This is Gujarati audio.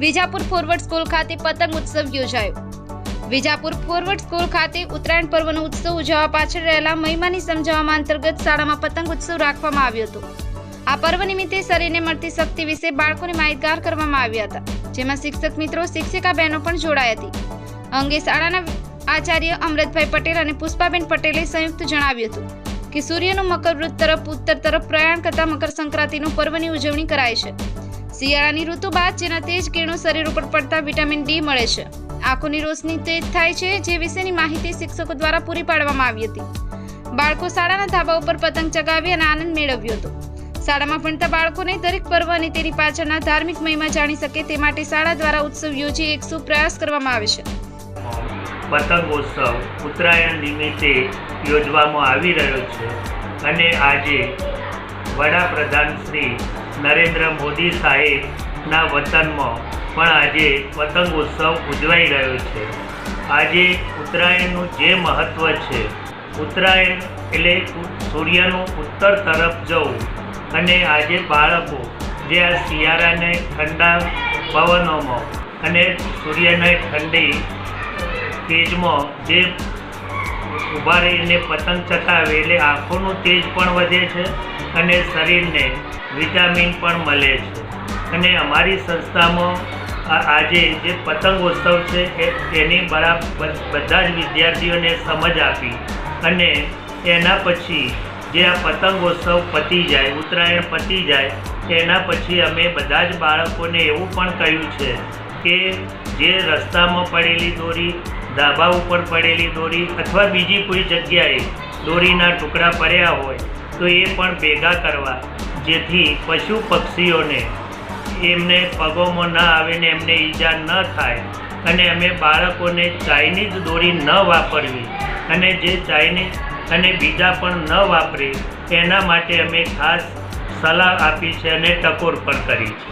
વિજાપુર ફોરવર્ડ સ્કૂલ ખાતે પતંગ ઉત્સવ યોજાયો. વિજાપુર ફોરવર્ડ સ્કૂલ ખાતે ઉત્તરાયણ પર્વનો ઉત્સવ ઉજવવા પાછળ રહેલા મહિમાની સમજાવવામાં અંતર્ગત શાળામાં પતંગ ઉત્સવ રાખવામાં આવ્યો હતો. આ પર્વ નિમિત્તે શરીરને મળતી શક્તિ વિશે બાળકોને માહિતગાર કરવામાં આવ્યા હતા, જેમાં શિક્ષક મિત્રો, શિક્ષિકા બહેનો પણ જોડાઈ હતી. અંગે શાળાના આચાર્ય અમૃતભાઈ પટેલ અને પુષ્પાબેન પટેલે સંયુક્ત જણાવ્યું હતું કે સૂર્યનું મકર વૃત્ત તરફ ઉત્તર તરફ પ્રયાણ કરતા મકર સંક્રાંતિનું પર્વની ઉજવણી કરાય છે. શિયાળાની ઋતુ બાદ જેના તેજ કિરણો શરીર ઉપર પડતા વિટામિન ડી મળે છે. આંખોની રોશની તેજ થાય છે, જે વિશેની માહિતી શિક્ષકો દ્વારા પૂરી પાડવામાં આવી હતી. બાળકો શાળાના ધાબા ઉપર પતંગ ચગાવી અને આનંદ મેળવ્યો હતો. શાળામાં ભણતા બાળકોને દરેક પર્વ અને તેની પાછળના ધાર્મિક મહિમા જાણી શકે તે માટે શાળા દ્વારા ઉત્સવ યોજી એક પ્રયાસ કરવામાં આવે છે. પતંગોત્સવ ઉત્તરાયણ નિમિત્તે યોજવામાં આવી રહ્યો છે અને આજે વડાપ્રધાન શ્રી નરેન્દ્ર મોદી સાહેબના વતનમાં પણ આજે પતંગ ઉત્સવ ઉજવાઈ રહ્યો છે. આજે ઉત્તરાયણનું જે મહત્ત્વ છે, ઉત્તરાયણ એટલે સૂર્યનું ઉત્તર તરફ જવું. અને આજે બાળકો જે આ શિયાળાને ઠંડા પવનોમાં અને સૂર્યને ઠંડી તેજમાં જે ઊભા રહીને પતંગ ચકાવે એટલે આંખોનું તેજ પણ વધે છે અને શરીરને વિટામિન પણ મળે છે. અને અમારી સંસ્થામાં આજે જે પતંગોત્સવ છે એ એની બરાબર બધા જ વિદ્યાર્થીઓને સમજ આપી અને એના પછી જે આ પતંગોત્સવ પતી જાય, ઉત્તરાયણ પતી જાય, એના પછી અમે બધા જ બાળકોને એવું પણ કહ્યું છે કે જે રસ્તામાં પડેલી દોરી ધાબા ઉપર પડેલી દોરી અથવા બીજી કોઈ જગ્યાએ દોરીના ટુકડા પડ્યા હોય, તો એ પણ ભેગા કરવા. જેથી પશુ પક્ષીઓને એમને પગોમાં ન આવે ને એમને ઈજા ન થાય. અને અમે બાળકોને ચાઇનીઝ દોરી ન વાપરવી. અને જે ચાઇનીઝ અને બીજા પણ ન વાપરે, એના માટે અમે ખાસ સલાહ આપી છે અને ટકોર પણ કરી છે.